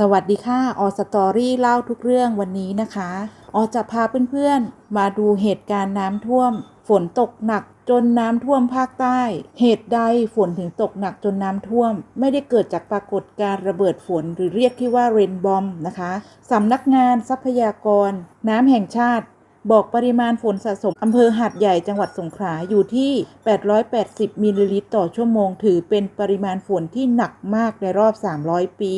สวัสดีค่ะ ออสตอรี่เล่าทุกเรื่องวันนี้นะคะ ออจะพาเพื่อนๆ มาดูเหตุการณ์น้ำท่วม ฝนตกหนักจนน้ำท่วมภาคใต้ เหตุใดฝนถึงตกหนักจนน้ำท่วม ไม่ได้เกิดจากปรากฏการระเบิดฝนหรือเรียกที่ว่าเรนบอมนะคะสำนักงานทรัพยากร น้ำแห่งชาติบอกปริมาณฝนสะสมอำเภอหาดใหญ่จังหวัดสงขลาอยู่ที่ 880 มิลลิลิตรต่อชั่วโมง ถือเป็นปริมาณฝนที่หนักมากในรอบ 300 ปี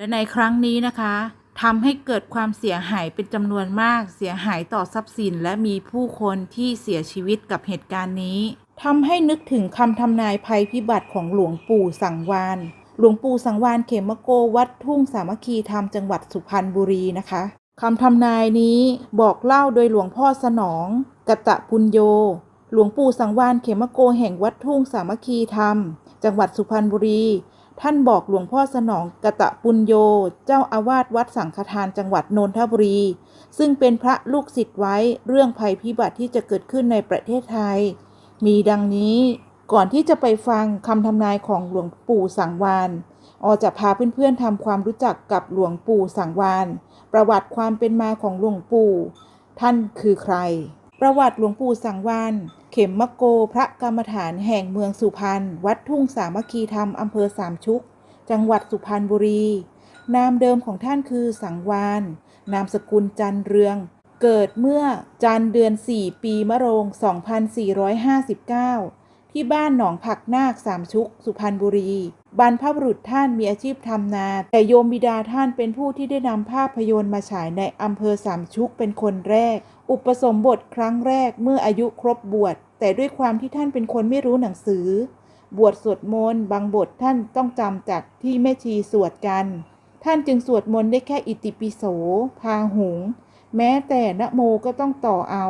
และในครั้งนี้นะคะทำให้เกิดความเสียหายเป็นจำนวนมาก เสียหายต่อทรัพย์สิน และมีผู้คนที่เสียชีวิตกับเหตุการณ์นี้ทำให้นึกถึงคำทำนายภัยพิบัติของหลวงปู่สังวาน หลวงปู่สังวานเขมโกวัดทุ่งสามัคคีธรรมจังหวัดสุพรรณบุรีนะคะคำทำนายนี้บอกเล่าโดยหลวงพ่อสนองกตะปุญโย หลวงปู่สังวานเขมโกแห่งวัดทุ่งสามัคคีธรรม จังหวัดสุพรรณบุรี ท่านบอกหลวงพ่อสนองกตะปุญโย เจ้าอาวาสวัดสังฆทานจังหวัดนนทบุรี ซึ่งเป็นพระลูกศิษย์ไว้เรื่องภัยพิบัติที่จะเกิดขึ้นในประเทศไทย มีดังนี้ก่อนที่จะไปฟังคำทำนายของหลวงปู่สังวานออจะพาเพื่อนๆทำความรู้จักกับหลวงปู่สังวานประวัติความเป็นมาของหลวงปู่ ท่านคือใคร ประวัติหลวงปู่สังวานเข็มมะโกพระกรรมฐานแห่งเมืองสุพรรณวัดทุ่งสามัคคีธรรมอำเภอสามชุก จังหวัดสุพรรณบุรี นามเดิมของท่านคือสังวานนามสกุลจันเรือง เกิดเมื่อจันเดือน 4 ปีมะโรง 2459 ที่บ้านหนองผักนาคสามชุก สุพรรณบุรี บรรพบุรุษท่านมีอาชีพทำนา แต่โยมบิดาท่านเป็นผู้ที่ได้นำภาพยนตร์มาฉายในอำเภอสามชุกเป็นคนแรก อุปสมบทครั้งแรกเมื่ออายุครบบวช แต่ด้วยความที่ท่านเป็นคนไม่รู้หนังสือ บวชสวดมนต์บางบทท่านต้องจำจากที่แม่ชีสวดกัน ท่านจึงสวดมนต์ได้แค่อิติปิโส พาหุง แม้แต่นะโมก็ต้องต่อเอา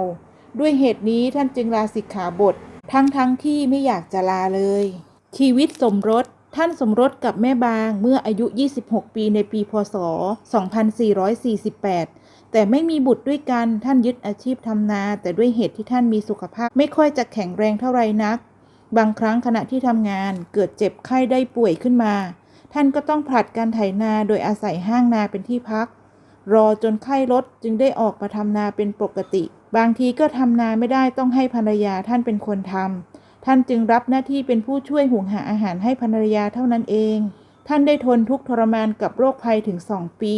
ด้วยเหตุนี้ท่านจึงลาสิกขาบท ทั้งทั้งที่ไม่อยากจะลาเลย ชีวิตสมรส ท่านสมรสกับแม่บางเมื่ออายุ 26 ปีในปีพศ 2448 แต่ไม่มีบุตรด้วยกัน ท่านยึดอาชีพทำนา แต่ด้วยเหตุที่ท่านมีสุขภาพ ไม่ค่อยจะแข็งแรงเท่าไรนัก บางครั้งขณะที่ทำงานเกิดเจ็บไข้ได้ป่วยขึ้นมา ท่านก็ต้องผลัดการไถนาโดยอาศัยห้างนาเป็นที่พัก รอจนไข้ลดจึงได้ออกมาทำนาเป็นปกติ บางทีก็ทำนาไม่ได้ต้องให้ภรรยาท่านเป็นคนทำ ท่านจึงรับหน้าที่เป็นผู้ช่วยหุงหาอาหารให้ภรรยาเท่านั้นเอง ท่านได้ทนทุกทรมานกับโรคภัยถึงสองปี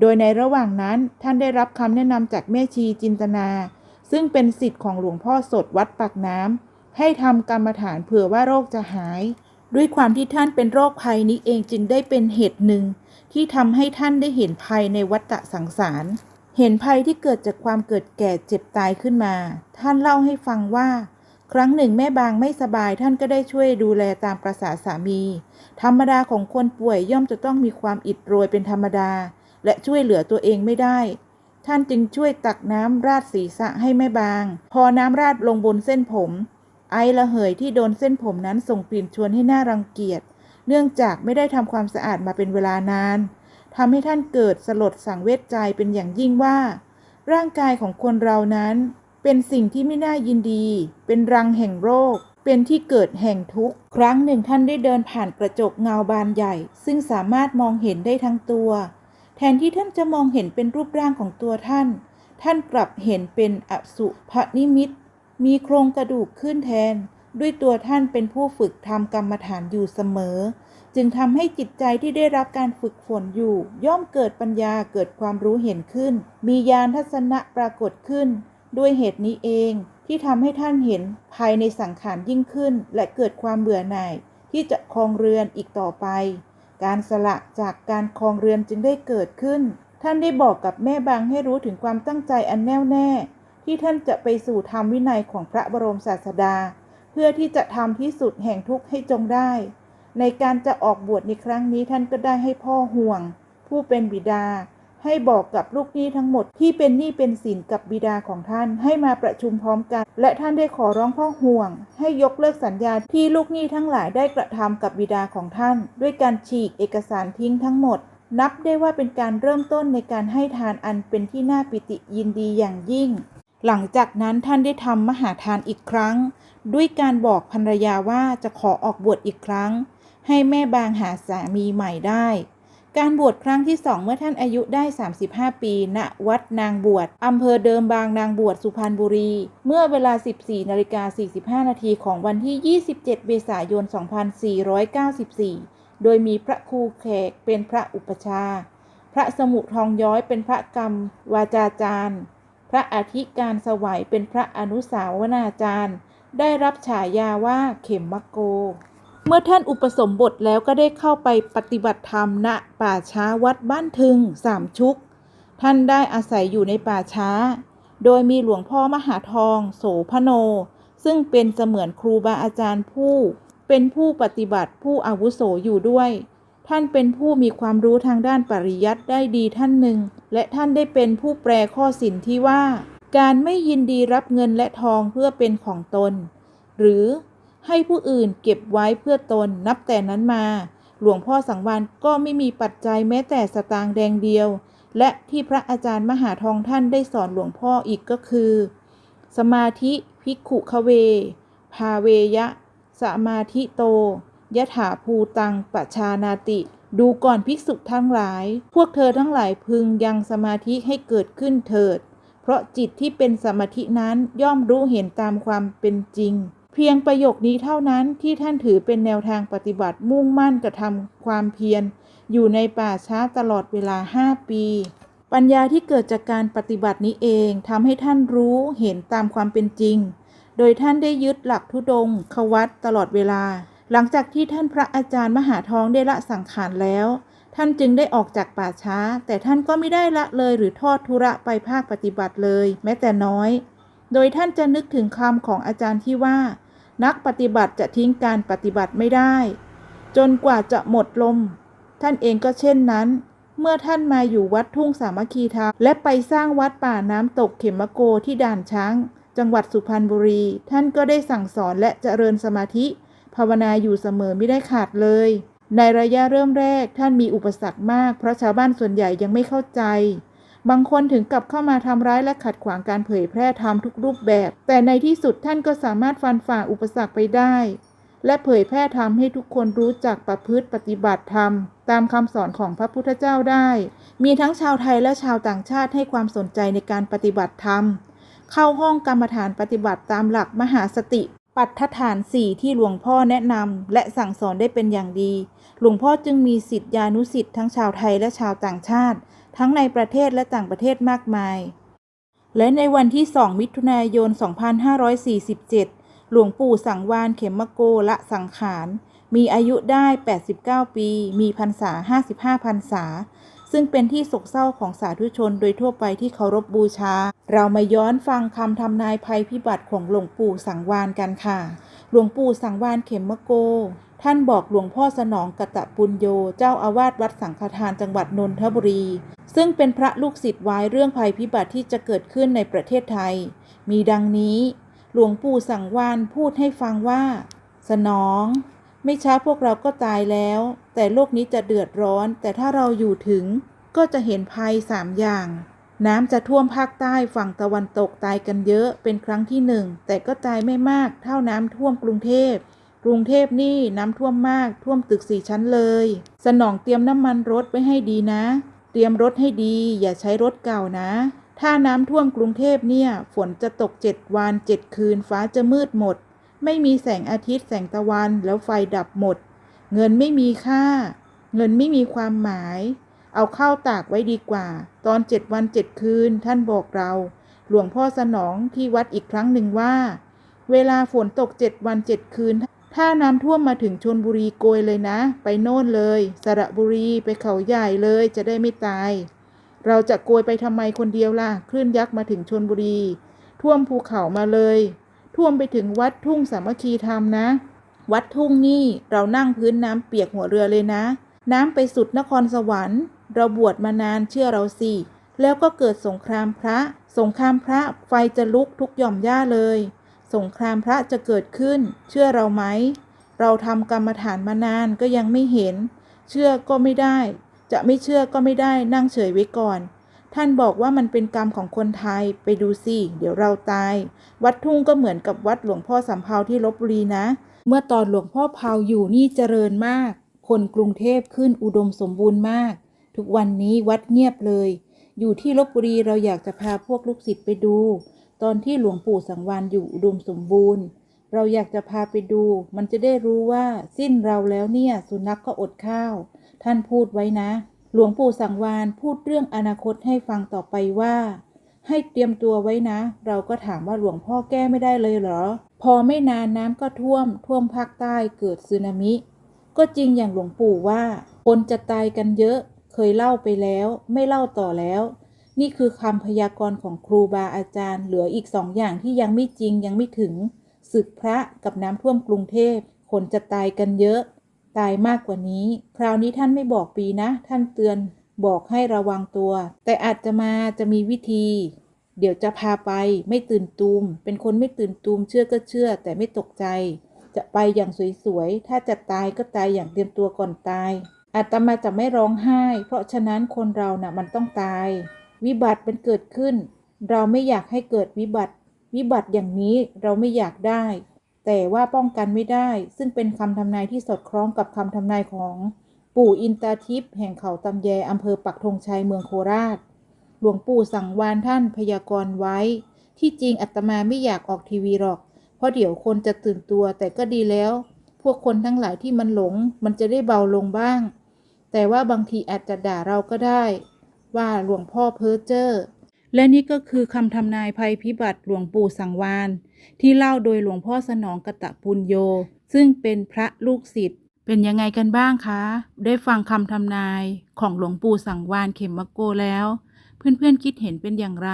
โดยในระหว่างนั้นท่านได้รับคำแนะนำจากแม่ชีจินตนา ซึ่งเป็นสิทธิ์ของหลวงพ่อสดวัดปากน้ำให้ทำกรรมฐานเผื่อว่าโรคจะหาย ด้วยความที่ท่านเป็นโรคภัยนี้เองจึงได้เป็นเหตุหนึ่ง ที่ทำให้ท่านได้เห็นภัยในวัฏสังสาร เห็นภัยที่เกิดจากความเกิดแก่เจ็บตายขึ้นมา ท่านเล่าให้ฟังว่า ครั้งหนึ่งแม่บางไม่สบายท่านก็ได้ช่วยดูแลตามประษาสามี ธรรมดาของคนป่วยย่อมจะต้องมีความอิดโรยเป็นธรรมดา และช่วยเหลือตัวเองไม่ได้ ท่านจึงช่วยตักน้ำราดศีรษะให้แม่บาง พอน้ำราดลงบนเส้นผม ไอระเหยที่โดนเส้นผมนั้นส่งกลิ่นชวนให้หน่ารังเกียจ เนื่องจากไม่ได้ทำความสะอาดมาเป็นเวลานานทำให้ท่านเกิดสลดสังเวชใจเป็นอย่างยิ่งว่า ร่างกายของคนเรานั้น เป็นสิ่งที่ไม่น่ายินดี เป็นรังแห่งโรค เป็นที่เกิดแห่งทุกข์ ครั้งหนึ่งท่านได้เดินผ่านกระจกเงาบานใหญ่ ซึ่งสามารถมองเห็นได้ทั้งตัว แทนที่ท่านจะมองเห็นเป็นรูปร่างของตัวท่าน ท่านกลับเห็นเป็นอสุภนิมิต มีโครงกระดูกขึ้นแทน ด้วยตัวท่านเป็นผู้ฝึกทำกรรมฐานอยู่เสมอ จึงทำให้จิตใจที่ได้รับการฝึกฝนอยู่ ย่อมเกิดปัญญาเกิดความรู้เห็นขึ้น มีญาณทัศนะปรากฏขึ้น ด้วยเหตุนี้เองที่ทำให้ท่านเห็นภายในสังขารยิ่งขึ้น และเกิดความเบื่อหน่ายที่จะครองเรือนอีกต่อไป การสละจากการครองเรือนจึงได้เกิดขึ้น ท่านได้บอกกับแม่บางให้รู้ถึงความตั้งใจอันแน่วแน่ ที่ท่านจะไปสู่ธรรมวินัยของพระบรมศาสดา เพื่อที่จะทำที่สุดแห่งทุกข์ให้จงได้ ในการจะออกบวชในครั้งนี้ท่านก็ได้ให้พ่อห่วง ผู้เป็นบิดา ให้บอกกับลูกหนี้ทั้งหมดที่เป็นหนี้เป็นสินกับบิดาของท่านให้มาประชุมพร้อมกัน และท่านได้ขอร้องพ่อห่วง ให้ยกเลิกสัญญาที่ลูกหนี้ทั้งหลายได้กระทำกับบิดาของท่าน ด้วยการฉีกเอกสารทิ้งทั้งหมด นับได้ว่าเป็นการเริ่มต้นในการให้ทานอันเป็นที่น่าปิติยินดีอย่างยิ่ง หลังจากนั้นท่านได้ทำมหาทานอีกครั้ง ด้วยการบอกภรรยาว่าจะขอออกบวชอีกครั้ง ให้แม่บางหาสามีใหม่ได้ การบวชครั้งที่สองเมื่อท่านอายุได้ 35 ปี ณ วัดนางบวชอำเภอเดิมบางนางบวชสุพรรณบุรี เมื่อเวลา 14นาฬิกา45 นาทีของวันที่ 27 เมษายน 2494 โดยมีพระครูแขกเป็นพระอุปชา พระสมุทองย้อยเป็นพระกรรมวาจาจารย์ พระอธิการสวัยเป็นพระอนุสาวนาจารย์ ได้รับฉายาว่าเข็มมะโก เมื่อท่านอุปสมบทแล้วก็ได้เข้าไปปฏิบัติธรรมณป่าช้าวัดบ้านทึงสามชุก ท่านได้อาศัยอยู่ในป่าช้า โดยมีหลวงพ่อมหาทอง โสพโน ซึ่งเป็นเสมือนครูบาอาจารย์ผู้ เป็นผู้ปฏิบัติผู้อาวุโสอยู่ด้วย ท่านเป็นผู้มีความรู้ทางด้านปริยัติได้ดีท่านหนึ่ง และท่านได้เป็นผู้แปลข้อสินที่ว่า การไม่ยินดีรับเงินและทองเพื่อเป็นของตน หรือ ให้ผู้อื่นเก็บไว้เพื่อตนนับแต่นั้นมา หลวงพ่อสังวานก็ไม่มีปัจจัยแม้แต่สตางค์แดงเดียว และที่พระอาจารย์มหาทองท่านได้สอนหลวงพ่ออีกก็คือ สมาธิภิกขุขเว ภาเวยะ สมาธิโตยถาภูตังปชานาติ ดูก่อนภิกษุทั้งหลาย พวกเธอทั้งหลายพึงยังสมาธิให้เกิดขึ้นเถิด เพราะจิตที่เป็นสมาธินั้นย่อมรู้เห็นตามความเป็นจริง เพียงประโยคนี้เท่านั้นที่ท่านถือเป็นแนวทางปฏิบัติมุ่งมั่นกระทำความเพียร อยู่ในป่าช้าตลอดเวลา5ปี ปัญญาที่เกิดจากการปฏิบัตินี้เองทำให้ท่านรู้เห็นตามความเป็นจริง โดยท่านได้ยึดหลักทุดงควัตตลอดเวลา หลังจากที่ท่านพระอาจารย์มหาทองได้ละสังขารแล้ว ท่านจึงได้ออกจากป่าช้า แต่ท่านก็ไม่ได้ละเลยหรือทอดทุระไปภาคปฏิบัติเลย แม้แต่น้อย โดยท่านจะนึกถึงคำของอาจารย์ที่ว่า นักปฏิบัติจะทิ้งการปฏิบัติไม่ได้ จนกว่าจะหมดลม ท่านเองก็เช่นนั้น เมื่อท่านมาอยู่วัดทุ่งสามัคคีธรรมและไปสร้างวัดป่าน้ำตกเขมโกที่ด่านช้าง จังหวัดสุพรรณบุรี ท่านก็ได้สั่งสอนและเจริญสมาธิ ภาวนาอยู่เสมอไม่ได้ขาดเลย ในระยะเริ่มแรกท่านมีอุปสรรคมาก เพราะชาวบ้านส่วนใหญ่ยังไม่เข้าใจ บางคนถึงกับเข้ามาทำร้ายและขัดขวางการเผยแพร่ธรรมทุกรูปแบบ แต่ในที่สุดท่านก็สามารถฟันฝ่าอุปสรรคไปได้ และเผยแพร่ธรรมให้ทุกคนรู้จักประพฤติปฏิบัติธรรม ตามคำสอนของพระพุทธเจ้าได้ มีทั้งชาวไทยและชาวต่างชาติให้ความสนใจในการปฏิบัติธรรม เข้าห้องกรรมฐานปฏิบัติตามหลักมหาสติปัฏฐฐานสี่ที่หลวงพ่อแนะนำและสั่งสอนได้เป็นอย่างดี หลวงพ่อจึงมีสิทธิานุสิทธิ์ทั้งชาวไทยและชาวต่างชาติ ทั้งในประเทศและต่างประเทศมากมาย และในวันที่ 2 มิถุนายน 2547 หลวงปู่สังวานเขมโกละสังขาร มีอายุได้ 89 ปี มีพรรษา 55 พรรษา ซึ่งเป็นที่โศกเศร้าของสาธุชนโดยทั่วไปที่เคารพบูชา เรามาย้อนฟังคำทำนายภัยพิบัติของหลวงปู่สังวานกันค่ะ หลวงปู่สังวานเขมโก ท่านบอกหลวงพ่อสนองกตะปุญโยเจ้าอาวาสวัดสังฆทานจังหวัดนนทบุรี ซึ่งเป็นพระลูกศิษย์ไว้เรื่องภัยพิบัติที่จะเกิดขึ้นในประเทศไทย มีดังนี้ หลวงปู่สังวานพูดให้ฟังว่า สนอง ไม่ช้าพวกเราก็ตายแล้ว แต่โลกนี้จะเดือดร้อน แต่ถ้าเราอยู่ถึง ก็จะเห็นภัยสามอย่าง น้ำจะท่วมภาคใต้ฝั่งตะวันตกตายกันเยอะเป็นครั้งที่หนึ่งแต่ก็ตายไม่มากเท่าน้ำท่วมกรุงเทพ กรุงเทพนี่น้ำท่วมมากท่วมตึกสี่ชั้นเลย สนองเตรียมน้ำมันรถไว้ให้ดีนะ เตรียมรถให้ดี อย่าใช้รถเก่านะ ถ้าน้ำท่วมกรุงเทพเนี่ย ฝนจะตกเจ็ดวันเจ็ดคืนฟ้าจะมืดหมด ไม่มีแสงอาทิตย์แสงตะวันแล้วไฟดับหมด เงินไม่มีค่า เงินไม่มีความหมาย เอาเข้าตากไว้ดีกว่า ตอนเจ็ดวันเจ็ดคืนท่านบอกเรา หลวงพ่อสนองที่วัดอีกครั้งหนึ่งว่า เวลาฝนตกเจ็ดวันเจ็ดคืน ถ้าน้ำท่วมมาถึงชนบุรีโกยเลยนะ ไปโน่นเลย สระบุรีไปเขาใหญ่เลยจะได้ไม่ตาย เราจะโกยไปทำไมคนเดียวล่ะคลื่นยักษ์มาถึงชนบุรี ท่วมภูเขามาเลย ท่วมไปถึงวัดทุ่งสามัคคีธรรมนะ วัดทุ่งนี่เรานั่งพื้นน้ำเปียกหัวเรือเลยนะ น้ำไปสุดนครสวรรค์ เราบวชมานานเชื่อเราสิแล้วก็เกิดสงครามพระ สงครามพระไฟจะลุกทุกหย่อมหญ้าเลย สงครามพระจะเกิดขึ้น เชื่อเราไหม เราทำกรรมฐานมานานก็ยังไม่เห็น เชื่อก็ไม่ได้ จะไม่เชื่อก็ไม่ได้นั่งเฉยไว้ก่อน ท่านบอกว่ามันเป็นกรรมของคนไทยไปดูสิเดี๋ยวเราตาย วัดทุ่งก็เหมือนกับวัดหลวงพ่อสำเภาที่ลบบุรีนะ เมื่อตอนหลวงพ่อเผาอยู่นี่เจริญมาก คนกรุงเทพขึ้นอุดมสมบูรณ์มาก ทุกวันนี้วัดเงียบเลย อยู่ที่ลบบุรีเราอยากจะพาพวกลูกศิษย์ไปดู ตอนที่หลวงปู่สังวานอยู่อุดมสมบูรณ์ เราอยากจะพาไปดู มันจะได้รู้ว่าสิ้นเราแล้วเนี่ย สุนัขกก็อดข้าว ท่านพูดไว้นะ หลวงปู่สังวานพูดเรื่องอนาคตให้ฟังต่อไปว่า ให้เตรียมตัวไว้นะ เราก็ถามว่าหลวงพ่อแก้ไม่ได้เลยเหรอ พอไม่นานน้ำก็ท่วม ท่วมภาคใต้เกิดสึนามิ ก็จริงอย่างหลวงปู่ว่าคนจะตายกันเยอะ เคยเล่าไปแล้ว ไม่เล่าต่อแล้ว นี่คือคำพยากรณ์ของครูบาอาจารย์ เหลืออีกสองอย่างที่ยังไม่จริงยังไม่ถึงศึกพระกับน้ำท่วมกรุงเทพคนจะตายกันเยอะ ตายมากกว่านี้ คราวนี้ท่านไม่บอกปีนะ ท่านเตือนบอกให้ระวังตัว แต่อาจจะมาจะมีวิธี เดี๋ยวจะพาไปไม่ตื่นตูม เป็นคนไม่ตื่นตูมเชื่อก็เชื่อ แต่ไม่ตกใจ จะไปอย่างสวยๆ ถ้าจะตายก็ตายอย่างเตรียมตัวก่อนตายอาตมาจะไม่ร้องไห้ เพราะฉะนั้นคนเรานะ่ะมันต้องตาย วิบัติมันเกิดขึ้น เราไม่อยากให้เกิดวิบัติ วิบัติอย่างนี้เราไม่อยากได้ แต่ว่าป้องกันไม่ได้ ซึ่งเป็นคำทำนายที่สอดคล้องกับคำทำนายของ ปู่อินตาทิพย์แห่งเขาตำแยอำเภอปักธงชัยเมืองโคราช หลวงปู่สั่งวานท่านพยากรณ์ไว้ ที่จริงอาตมาไม่อยากออกทีวีหรอก เพราะเดี๋ยวคนจะตื่นตัวแต่ก็ดีแล้ว พวกคนทั้งหลายที่มันหลง มันจะได้เบาลงบ้าง แต่ว่าบางทีอาจจะด่าเราก็ได้ ว่าหลวงพ่อเพ้อเจ้อและนี่ก็คือคำทำนายภัยพิบัติหลวงปู่สังวานที่เล่าโดยหลวงพ่อสนองกตะปุญโย ซึ่งเป็นพระลูกศิษย์เป็นยังไงกันบ้างคะ ได้ฟังคำทำนายของหลวงปู่สังวานเขมมะโกแล้ว เพื่อนๆคิดเห็นเป็นอย่างไร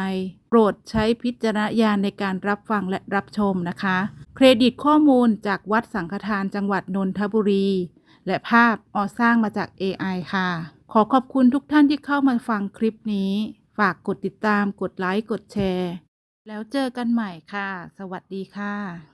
โปรดใช้พิจารณญาณในการรับฟังและรับชมนะคะ เครดิตข้อมูลจากวัดสังฆทานจังหวัดนนทบุรี และภาพออสร้างมาจาก AI ค่ะ ขอขอบคุณทุกท่านที่เข้ามาฟังคลิปนี้ ฝากกดติดตาม กดไลค์ กดแชร์ แล้วเจอกันใหม่ค่ะ สวัสดีค่ะ